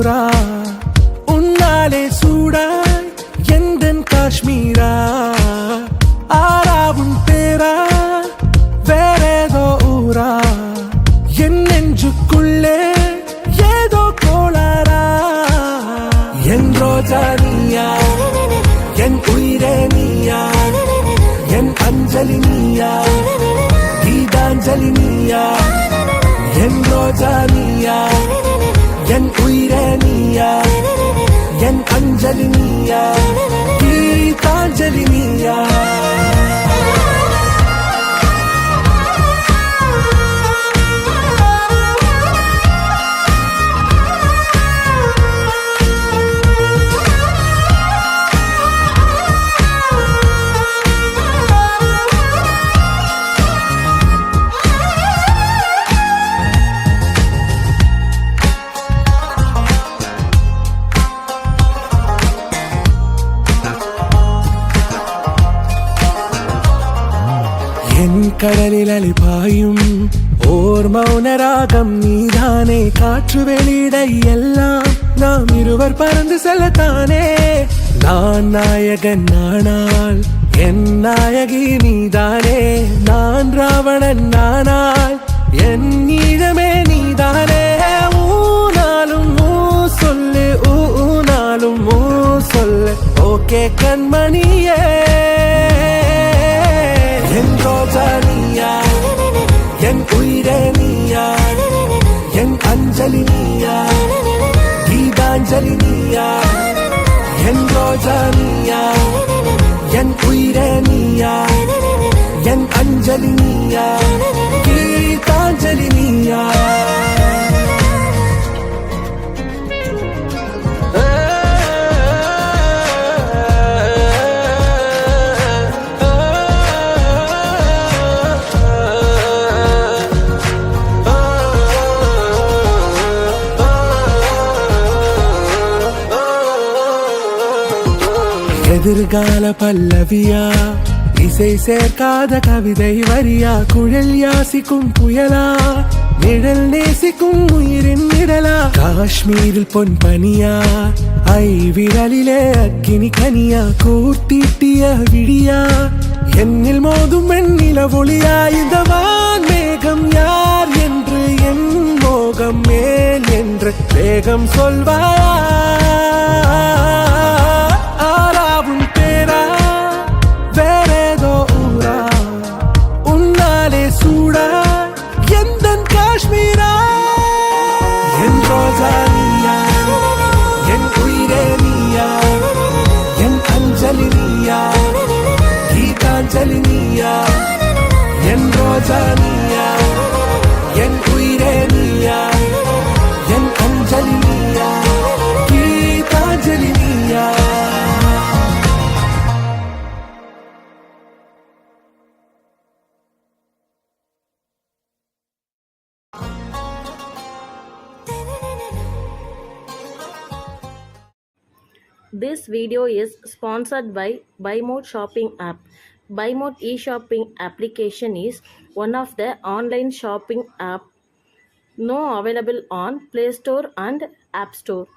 வேறேதோ ஊரா? உன்னாலே சூடாய் எந்தன் காஷ்மீரா? ஆறாவும் பேரா? வேறேதோ ஊரா? என் நெஞ்சுக்குள்ளே ஏதோ கோளாரா என் ரோஜா गीता मिया। கீதாஞ்சலி நீயா என் கடலில் அலிபாயும் ஓர் மௌன ராகம் நீதானே. காற்று வெளியிட எல்லாம் நாம் இருவர் பறந்து செல்லத்தானே. நான் நாயகன் நானால் என் நாயகி நீதானே. நான் ராவணன் நானால் என் நீழமே நீதானே. ஊனாலும் ஊ சொல்லு ஊனாலும் ஊ சொல்லு. ஓகே கண்மணியே. என் எதிர்கால பல்லவியா? இசை சேர்க்காத கவிதை வரியா? குழல் யாசிக்கும் புயலா? நிழல் நேசிக்கும் உயிரின் நிழலா காஷ்மீரில் பொன் பனியா? ஐ விரலிலே அக்கினி கனியா? கூர்த்தீட்டிய விழியா? என்னில் மோதும் வெண்ணில ஒளியா? இந்த வான் மேகம் யார் என்று என் மோகம் மேல் என்று வேகம் சொல்வாயா? காஷ்மீரா என் ரோஜா நீயா என் உயிரே நீயா என் அஞ்சலி நீயா கீதாஞ்சலி நீயா என் ரோஜா நீயா This video is sponsored by BuyMode shopping app. BuyMode e-shopping application is one of the online shopping app now available on Play Store and App Store.